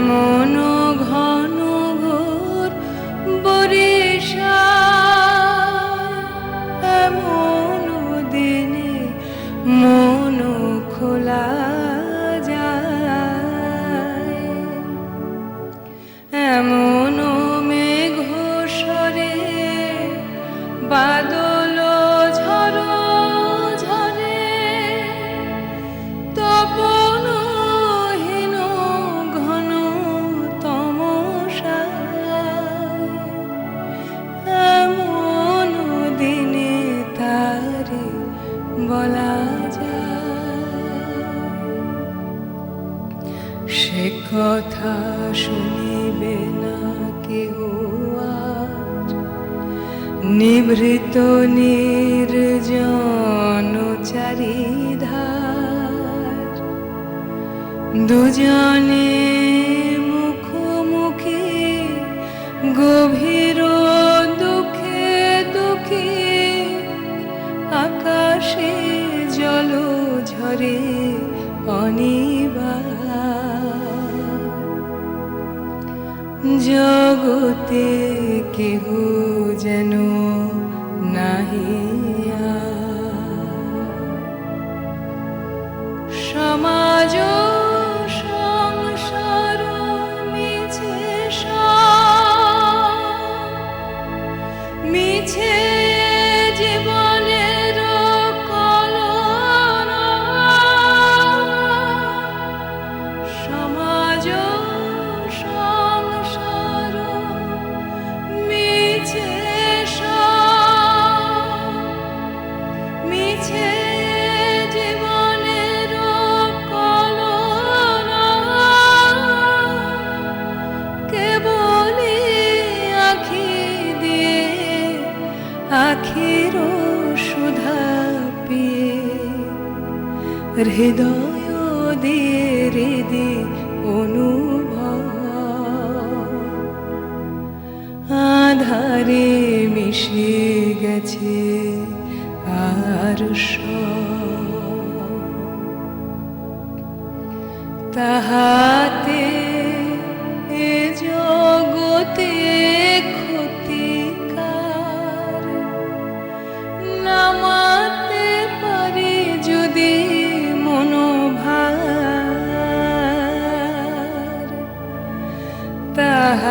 এমন ঘন ঘোর দিনে মন খোলা বলা সে কথা শুনিবে না কেহ নিভৃত নির্জন চারিধার। দুজনে মুখোমুখি গভীর ঝরে অনিবার। জগতে কেহ যেন নাহিয়া হৃদয় দিয়ে হৃদি অনুভব। আধারে মিশে গেছে আর তাহাতে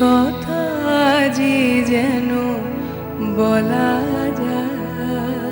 কথা যে যেন বলা যায়।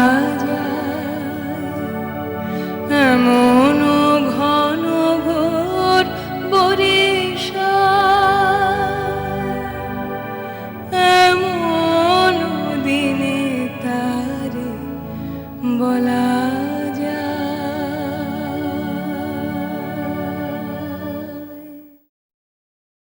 বলা